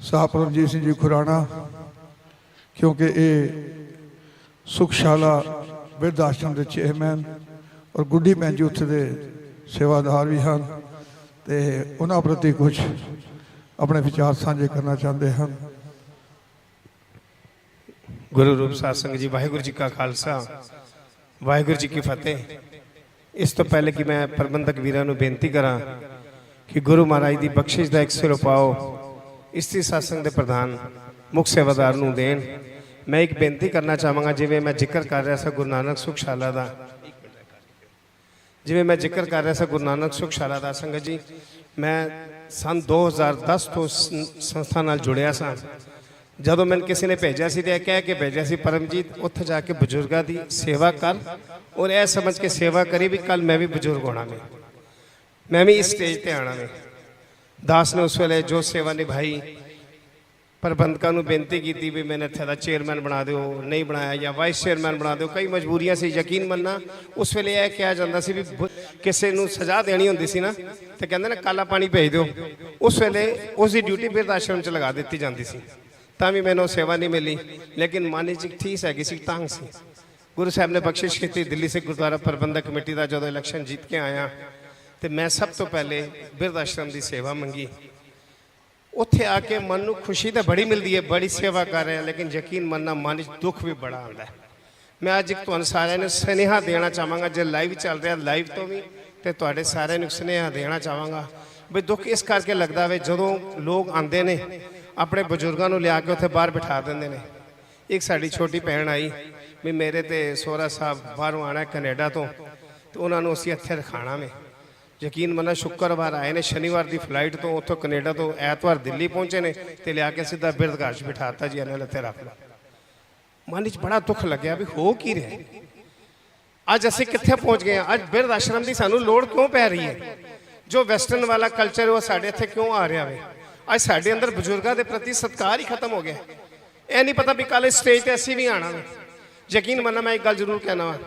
ਸਾਹਿਬ ਪਰਮਜੀਤ ਸਿੰਘ ਜੀ ਖੁਰਾਣਾ, ਕਿਉਂਕਿ ਇਹ ਸੁਖਸ਼ਾਲਾ ਬਿਰਧ ਆਸ਼ਰਮ ਦੇ ਚੇਅਰਮੈਨ ਔਰ ਗੁੱਡੀ ਭੈਣ ਜੀ ਉੱਥੇ ਦੇ ਸੇਵਾਦਾਰ ਵੀ ਹਨ ਤੇ ਉਹਨਾਂ ਪ੍ਰਤੀ ਕੁਝ ਆਪਣੇ ਵਿਚਾਰ ਸਾਂਝੇ ਕਰਨਾ ਚਾਹੁੰਦੇ ਹਨ। ਗੁਰੂ ਰੂਪ ਸਾਧ ਸੰਗਤ ਜੀ, ਵਾਹਿਗੁਰੂ ਜੀ ਕਾ ਖਾਲਸਾ, ਵਾਹਿਗੁਰੂ ਜੀ ਕੀ ਫਤਿਹ। ਇਸ ਤੋਂ ਪਹਿਲੇ ਕਿ ਮੈਂ ਪ੍ਰਬੰਧਕ ਵੀਰਾਂ ਨੂੰ ਬੇਨਤੀ ਕਰਾਂ ਕਿ ਗੁਰੂ ਮਹਾਰਾਜ ਦੀ ਬਖਸ਼ਿਸ਼ ਦਾ ਇੱਕ ਸਿਰ ਪਾਓ ਇਸਤਰੀ satsang ਦੇ ਪ੍ਰਧਾਨ ਮੁੱਖ ਸੇਵਾਦਾਰ ਨੂੰ ਦੇਣ, ਮੈਂ ਇੱਕ ਬੇਨਤੀ ਕਰਨਾ ਚਾਹਾਂਗਾ, ਜਿਵੇਂ ਮੈਂ ਜ਼ਿਕਰ ਕਰ ਰਿਹਾ ਸੀ ਗੁਰੂ ਨਾਨਕ ਸੁਖਸ਼ਾਲਾ ਦਾ। ਜਿਵੇਂ ਮੈਂ ਜ਼ਿਕਰ ਕਰ ਰਿਹਾ ਸੀ ਗੁਰੂ ਨਾਨਕ ਸੁਖਸ਼ਾਲਾ ਦਾ ਸੰਗਤ ਜੀ, ਮੈਂ ਸਨ 2010 ਤੋਂ ਸੰਸਥਾ ਨਾਲ ਜੁੜਿਆ ਸਾਂ। ਜਦੋਂ ਮੈਨੂੰ ਕਿਸੇ ਨੇ ਭੇਜਿਆ ਸੀ ਤੇ ਇਹ ਕਹਿ ਕੇ ਭੇਜਿਆ ਸੀ, ਪਰਮਜੀਤ, ਉੱਥੇ ਜਾ ਕੇ ਬਜ਼ੁਰਗਾਂ ਦੀ ਸੇਵਾ ਕਰ ਔਰ ਇਹ ਸਮਝ ਕੇ ਸੇਵਾ ਕਰੀ ਵੀ ਕੱਲ ਮੈਂ ਵੀ ਬਜ਼ੁਰਗ ਹੋਣਾ ਮੈਂ ਮੈਂ ਵੀ ਇਸ ਸਟੇਜ ਤੇ ਆਣਾ ਮੈਂ ਦਾਸ ਨੇ ਉਸ ਵੇਲੇ ਜੋ ਸੇਵਾ ਨਿਭਾਈ, ਪ੍ਰਬੰਧਕਾਂ ਨੂੰ ਬੇਨਤੀ ਕੀਤੀ ਵੀ ਮੈਨੇ ਇੱਥੇ ਦਾ ਚੇਅਰਮੈਨ ਬਣਾ ਦਿਓ, ਨਹੀਂ ਬਣਾਇਆ ਜਾਂ ਵਾਈਸ ਚੇਅਰਮੈਨ ਬਣਾ ਦਿਓ, ਕਈ ਮਜਬੂਰੀਆਂ ਸੀ, ਯਕੀਨ ਮੰਨਣਾ। ਉਸ ਵੇਲੇ ਇਹ ਕਿਹਾ ਜਾਂਦਾ ਸੀ ਵੀ ਕਿਸੇ ਨੂੰ ਸਜ਼ਾ ਦੇਣੀ ਹੁੰਦੀ ਸੀ ਨਾ, ਤੇ ਕਹਿੰਦੇ ਨੇ ਕਾਲਾ ਪਾਣੀ ਭੇਜ ਦਿਓ। ਉਸ ਵੇਲੇ ਉਸ ਦੀ ਡਿਊਟੀ ਬਿਰਧ ਆਸ਼ਰਮ ਚ ਲਗਾ ਦਿੱਤੀ ਜਾਂਦੀ ਸੀ। ਤਾਂ ਵੀ ਮੈਨੂੰ ਸੇਵਾ ਨਹੀਂ ਮਿਲੀ, ਲੇਕਿਨ ਮਨ ਵਿੱਚ ਇੱਕ ਠੀਸ ਹੈਗੀ ਸੀ ਤੰਗ ਸੀ। ਗੁਰੂ ਸਾਹਿਬ ਨੇ ਬਖਸ਼ਿਸ਼ ਕੀਤੀ, ਦਿੱਲੀ ਸੇ ਗੁਰਦੁਆਰਾ ਪ੍ਰਬੰਧਕ ਕਮੇਟੀ ਦਾ ਜਦੋਂ ਇਲੈਕਸ਼ਨ ਜਿੱਤ ਕੇ ਆਇਆ ਤੇ ਮੈਂ ਸਭ ਤੋਂ ਪਹਿਲੇ ਬਿਰਧ ਆਸ਼ਰਮ ਦੀ ਸੇਵਾ ਮੰਗੀ। ਉੱਥੇ ਆ ਕੇ ਮਨ ਨੂੰ ਖੁਸ਼ੀ ਤਾਂ ਬੜੀ ਮਿਲਦੀ ਹੈ, ਬੜੀ ਸੇਵਾ ਕਰ ਰਹੇ ਹਾਂ, ਲੇਕਿਨ ਯਕੀਨ ਮੰਨਣਾ, ਮਨ ਵਿੱਚ ਦੁੱਖ ਵੀ ਬੜਾ ਆਉਂਦਾ ਹੈ। ਮੈਂ ਅੱਜ ਤੁਹਾਨੂੰ ਸਾਰਿਆਂ ਨੂੰ ਸੁਨੇਹਾ ਦੇਣਾ ਚਾਹਾਂਗਾ, ਜੇ ਲਾਈਵ ਚੱਲ ਰਿਹਾ ਲਾਈਵ ਤੋਂ ਵੀ, ਤੇ ਤੁਹਾਡੇ ਸਾਰਿਆਂ ਨੂੰ ਸੁਨੇਹਾ ਦੇਣਾ ਚਾਹਾਂਗਾ। ਵੀ ਦੁੱਖ ਇਸ ਕਰਕੇ ਲੱਗਦਾ ਵੇ, ਜਦੋਂ ਲੋਕ ਆਉਂਦੇ ਨੇ, ਆਪਣੇ ਬਜ਼ੁਰਗਾਂ ਨੂੰ ਲਿਆ ਕੇ ਉੱਥੇ ਬਾਹਰ ਬਿਠਾ ਦਿੰਦੇ ਨੇ। ਇੱਕ ਸਾਡੀ ਛੋਟੀ ਭੈਣ ਆਈ, ਵੀ ਮੇਰੇ ਤੇ ਸੋਹਰਾ ਸਾਹਿਬ ਬਾਹਰੋਂ ਆਣਾ ਕੈਨੇਡਾ ਤੋਂ, ਤੇ ਉਹਨਾਂ ਨੂੰ ਅਸੀਂ ਇੱਥੇ ਰਖਾਣਾ ਵੇ। ਯਕੀਨ ਮੰਨਾ ਸ਼ੁੱਕਰਵਾਰ ਆਏ ਨੇ, ਸ਼ਨੀਵਾਰ ਦੀ ਫਲਾਈਟ ਤੋਂ ਉੱਥੋਂ ਕੈਨੇਡਾ ਤੋਂ ਐਤਵਾਰ ਦਿੱਲੀ ਪਹੁੰਚੇ ਨੇ ਤੇ ਲਿਆ ਕੇ ਸਿੱਧਾ ਬਿਰਦਗਾਹ 'ਚ ਬਿਠਾਤਾ ਜੀ, ਇਹਨਾਂ ਨੇ ਇੱਥੇ ਰੱਖ ਲਓ ਮਨ ਵਿੱਚ ਬੜਾ ਦੁੱਖ ਲੱਗਿਆ ਵੀ ਹੋ ਕੀ ਰਿਹਾ ਅੱਜ ਅਸੀਂ ਕਿੱਥੇ ਪਹੁੰਚ ਗਏ ਹਾਂ? ਅੱਜ ਬਿਰਧ ਆਸ਼ਰਮ ਦੀ ਸਾਨੂੰ ਲੋੜ ਕਿਉਂ ਪੈ ਰਹੀ ਹੈ? ਜੋ ਵੈਸਟਰਨ ਵਾਲਾ ਕਲਚਰ ਉਹ ਸਾਡੇ ਇੱਥੇ ਕਿਉਂ ਆ ਰਿਹਾ ਵੇ? ਅੱਜ ਸਾਡੇ ਅੰਦਰ ਬਜ਼ੁਰਗਾਂ ਦੇ ਪ੍ਰਤੀ ਸਤਿਕਾਰ ਹੀ ਖਤਮ ਹੋ ਗਿਆ ਇਹ ਨਹੀਂ ਪਤਾ ਵੀ ਕੱਲ ਸਟੇਜ ਤੇ ਅਸੀਂ ਵੀ ਆਣਾ ਵੇ। ਯਕੀਨ ਮੰਨਾ ਮੈਂ ਇੱਕ ਗੱਲ ਜ਼ਰੂਰ ਕਹਿਣਾ ਵਾ,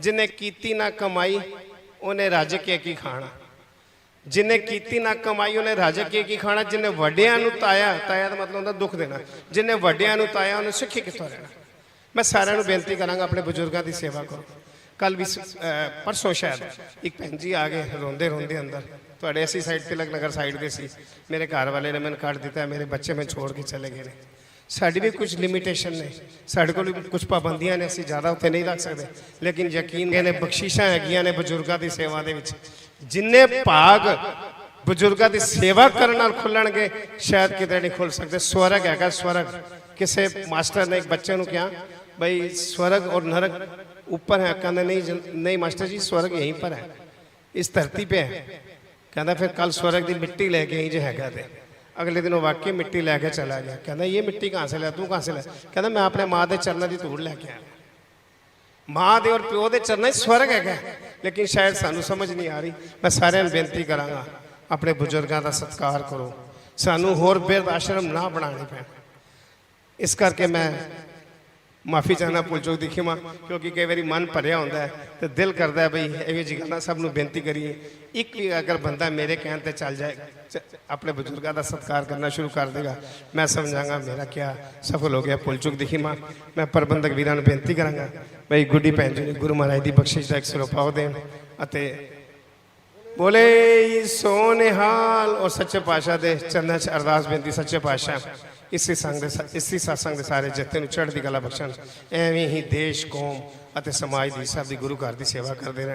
ਜਿਨੇ ਕੀਤੀ ਨਾ ਕਮਾਈ ਉਹਨੇ ਰੱਜ ਕੇ ਕੀ ਖਾਣਾ? ਜਿਨੇ ਕੀਤੀ ਨਾ ਕਮਾਈ, ਉਹਨੇ ਰੱਜ ਕੇ ਕੀ ਖਾਣਾ? ਜਿਨੇ ਵੱਡਿਆਂ ਨੂੰ ਤਾਇਆ ਤਾਇਆ ਦਾ ਮਤਲਬ ਹੁੰਦਾ ਦੁੱਖ ਦੇਣਾ। ਜਿਨੇ ਵੱਡਿਆਂ ਨੂੰ ਤਾਇਆ, ਉਹਨੇ ਸਿੱਖੀ ਕਿੱਥੋਂ ਰਹਿਣਾ ਮੈਂ ਸਾਰਿਆਂ ਨੂੰ ਬੇਨਤੀ ਕਰਾਂਗਾ ਆਪਣੇ ਬਜ਼ੁਰਗਾਂ ਦੀ ਸੇਵਾ ਕਰੋ। ਕੱਲ ਵੀ ਪਰਸੋਂ ਸ਼ਾਇਦ ਇੱਕ ਭੈਣ ਜੀ ਆ ਗਏ ਰੋਂਦੇ ਰੋਂਦੇ ਅੰਦਰ। ਤੁਹਾਡੇ ਅਸੀਂ ਸਾਈਡ ਤਿਲਕ ਨਗਰ ਸਾਈਡ ਦੇ ਸੀ। ਮੇਰੇ ਘਰ ਵਾਲੇ ਨੇ ਮੈਨੂੰ ਕੱਢ ਦਿੱਤਾ, ਮੇਰੇ ਬੱਚੇ ਮੈਂ ਛੋੜ ਕੇ ਚਲੇ ਗਏ ਨੇ। ਸਾਡੀ ਵੀ ਕੁਝ ਲਿਮਿਟੇਸ਼ਨ ਨੇ। ਸਾਡੇ ਕੋਲ ਵੀ ਕੁਝ ਪਾਬੰਦੀਆਂ ਨੇ, ਅਸੀਂ ਜ਼ਿਆਦਾ ਉੱਥੇ ਨਹੀਂ ਰੱਖ ਸਕਦੇ। ਲੇਕਿਨ ਯਕੀਨ ਨੇ ਬਖਸ਼ਿਸ਼ਾਂ ਹੈਗੀਆਂ ਨੇ ਬਜ਼ੁਰਗਾਂ ਦੀ ਸੇਵਾ ਦੇ ਵਿੱਚ। ਜਿੰਨੇ ਭਾਗ ਬਜ਼ੁਰਗਾਂ ਦੀ ਸੇਵਾ ਕਰਨ ਨਾਲ ਖੁੱਲਣਗੇ, ਸ਼ਾਇਦ ਕਿਤੇ ਨਹੀਂ ਖੁੱਲ ਸਕਦੇ। ਸਵਰਗ ਹੈਗਾ, ਸਵਰਗ। ਕਿਸੇ ਮਾਸਟਰ ਨੇ ਇੱਕ ਬੱਚੇ ਨੂੰ ਕਿਹਾ, ਬਈ ਸਵਰਗ ਔਰ ਨਰਕ ਉੱਪਰ ਹੈ। ਕਹਿੰਦਾ, ਨਹੀਂ ਨਹੀਂ ਮਾਸਟਰ ਜੀ, ਸਵਰਗ ਇਹੀ ਪਰ ਹੈ। ਇਸ ਧਰਤੀ पे है ਕਹਿੰਦਾ, ਫਿਰ ਕੱਲ ਸਵਰਗ ਦੀ ਮਿੱਟੀ ਲੈ ਕੇ ਹੀ ਜੇ ਹੈਗਾ ਤੇ। अगले दिन वो वाकई मिट्टी लेके चला गया कहता ये मिट्टी कहाँ से लिया तू कहाँ से लिया कहता मैं अपने माँ के चरणों की धूड़ लेके आया ਮਾਂ ਦੇ ਔਰ ਪਿਓ ਦੇ ਚਰਨਾਂ 'ਚ ਸਵਰਗ ਹੈਗਾ ਲੇਕਿਨ ਸ਼ਾਇਦ ਸਾਨੂੰ ਸਮਝ ਨਹੀਂ ਆ ਰਹੀ ਮੈਂ ਸਾਰਿਆਂ ਨੂੰ ਬੇਨਤੀ ਕਰਾਂਗਾ ਆਪਣੇ ਬਜ਼ੁਰਗਾਂ ਦਾ ਸਤਿਕਾਰ ਕਰੋ ਸਾਨੂੰ ਹੋਰ ਬਿਰਧ ਆਸ਼ਰਮ ਨਾ ਬਣਾਉਣੇ ਪੈਣ ਇਸ ਕਰਕੇ ਮੈਂ ਮਾਫੀ ਚਾਹਨਾ ਭੁੱਲ ਚੁੱਕ ਦੀ ਕਿਉਂਕਿ ਕਈ ਵਾਰੀ ਮਨ ਭਰਿਆ ਹੁੰਦਾ ਤੇ ਦਿਲ ਕਰਦਾ ਬਈ ਇਹ ਜੀ ਗੱਲਾਂ ਸਭ ਨੂੰ ਬੇਨਤੀ ਕਰੀਏ। ਇੱਕ ਵੀ ਅਗਰ ਬੰਦਾ ਮੇਰੇ ਕਹਿਣ ਤੇ ਚੱਲ ਜਾਏ ਆਪਣੇ ਬਜ਼ੁਰਗਾਂ ਦਾ ਸਤਿਕਾਰ ਕਰਨਾ ਸ਼ੁਰੂ ਕਰ ਦੇਗਾ। ਮੈਂ ਸਮਝਾਂਗਾ, ਮੇਰਾ ਕਿਆ ਸਫਲ ਹੋ ਗਿਆ ਭੁੱਲ ਚੁੱਕ ਦੀ ਖਿਮਾ ਮੈਂ ਪ੍ਰਬੰਧਕ ਵੀਰਾਂ ਨੂੰ ਬੇਨਤੀ ਕਰਾਂਗਾ, ਬਈ ਗੁੱਡੀ ਭੈਣ ਜੀ ਗੁਰੂ ਮਹਾਰਾਜ ਦੀ ਬਖਸ਼ਿਸ਼ ਦਾ ਇੱਕ ਸਰੋਪਾਉ ਦੇਣ ਅਤੇ ਬੋਲੇ ਸੋਨਿਹਾਲ ਔਰ ਸੱਚੇ ਪਾਤਸ਼ਾਹ ਦੇ ਚਰਨਾਂ 'ਚ ਅਰਦਾਸ ਬੇਨਤੀ, ਸੱਚੇ ਪਾਤਸ਼ਾਹ। ਇਸੇ ਸੰਗ ਦੇ ਇਸੇ satsang ਦੇ ਸਾਰੇ ਜੱਥੇ ਨੂੰ ਚੜ੍ਹਦੀ ਕਲਾ ਬਖਸ਼ਣ। ਐਵੇਂ ਹੀ ਦੇਸ਼, ਕੌਮ ਅਤੇ ਸਮਾਜ ਦੀ ਸਭ ਦੀ ਗੁਰੂ ਘਰ ਦੀ ਸੇਵਾ ਕਰਦੇ ਰਹਿਣ।